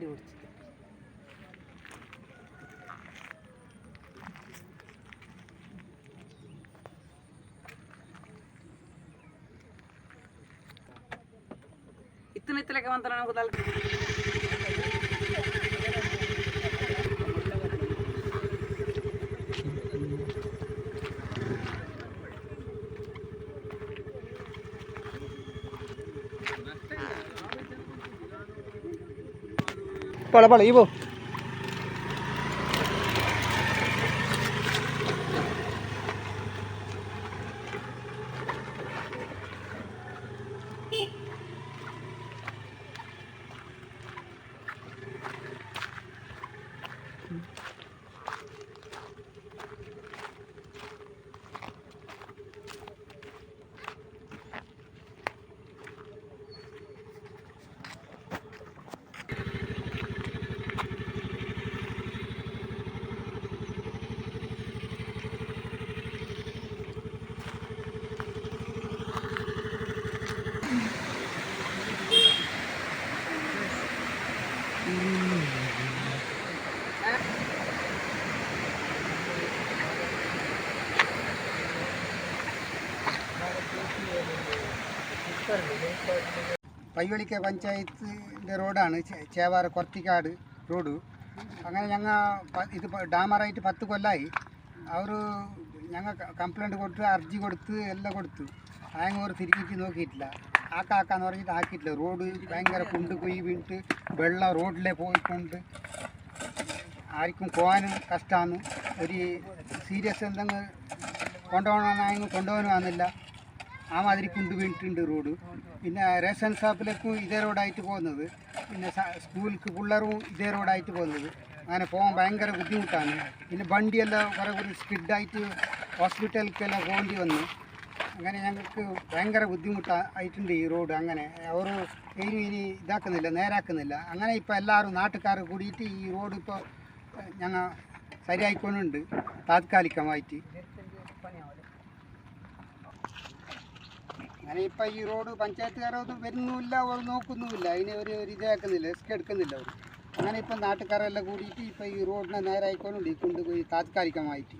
ಗಾಡಿ ಓಡಿಸಿದೆ ಇತ್ತನ ಇತ್ತಲಕ್ಕೆ ಬಂತ ನನಗೆ ಗೊತ್ತಾಗ್ತದೆ Para, para, Ivo. പയ്യോളിക്ക പഞ്ചായത്തിന്റെ റോഡാണ് ചേവാറ കൊർത്തിക്കാട് റോഡ്. അങ്ങനെ ഞങ്ങൾ ഇത് ഡാമറായിട്ട് പത്ത് കൊല്ലായി. അവർ ഞങ്ങൾ കംപ്ലൈന്റ് കൊടുത്ത് അർജി കൊടുത്ത് എല്ലാം കൊടുത്തു. ആയങ്ങോർ തിരിഞ്ഞിട്ട് നോക്കിയിട്ടില്ല. ആക്കാക്കാന്ന് പറഞ്ഞിട്ട് ആക്കിയിട്ടില്ല. റോഡ് ഭയങ്കര കുണ്ട് കുയി വീണിട്ട് വെള്ളം റോഡിലെ പോയിക്കൊണ്ട് ആർക്കും പോകാനും കഷ്ടമാണ് ഒരു സീരിയസ് എന്തെങ്കിലും കൊണ്ടുപോകണമെന്നായെങ്കിൽ കൊണ്ടുപോകാനും ആ മാതിരി കുണ്ട് വീണിട്ടുണ്ട് റോഡ്. പിന്നെ റേഷൻ ഷോപ്പിലേക്കും ഇതേ റോഡായിട്ട് പോകുന്നത്. പിന്നെ സ്കൂൾക്ക് പിള്ളേരും ഇതേ റോഡായിട്ട് പോകുന്നത്. അങ്ങനെ പോകാൻ ഭയങ്കര ബുദ്ധിമുട്ടാണ്. പിന്നെ വണ്ടിയെല്ലാം കുറേ കൂടി സ്കിഡായിട്ട് ഹോസ്പിറ്റലിലേക്കെല്ലാം പോകേണ്ടി വന്നു. അങ്ങനെ ഞങ്ങൾക്ക് ഭയങ്കര ബുദ്ധിമുട്ടായിട്ടുണ്ട് ഈ റോഡ് അങ്ങനെ. അവർ ഇനി ഇനി ഇതാക്കുന്നില്ല നേരാക്കുന്നില്ല. അങ്ങനെ ഇപ്പോൾ എല്ലാവരും നാട്ടുകാർ കൂടിയിട്ട് ഈ റോഡ് ഇപ്പോൾ ഞങ്ങൾ ശരിയായിക്കൊണ്ടുണ്ട് താത്കാലികമായിട്ട്. അങ്ങനെ ഇപ്പം ഈ റോഡ് പഞ്ചായത്തുകാരൊന്നും വരുന്നുമില്ല അവർ നോക്കുന്നുമില്ല. അതിന് ഒരു ഇതാക്കുന്നില്ല റിസ്ക് എടുക്കുന്നില്ല അവർ അങ്ങനെ ഇപ്പം നാട്ടുകാരെല്ലാം കൂടിയിട്ട് ഇപ്പം ഈ റോഡിനെ നേരായിക്കൊണ്ടുണ്ട് ഈ കൊണ്ടുപോയി താത്കാലികമായിട്ട്.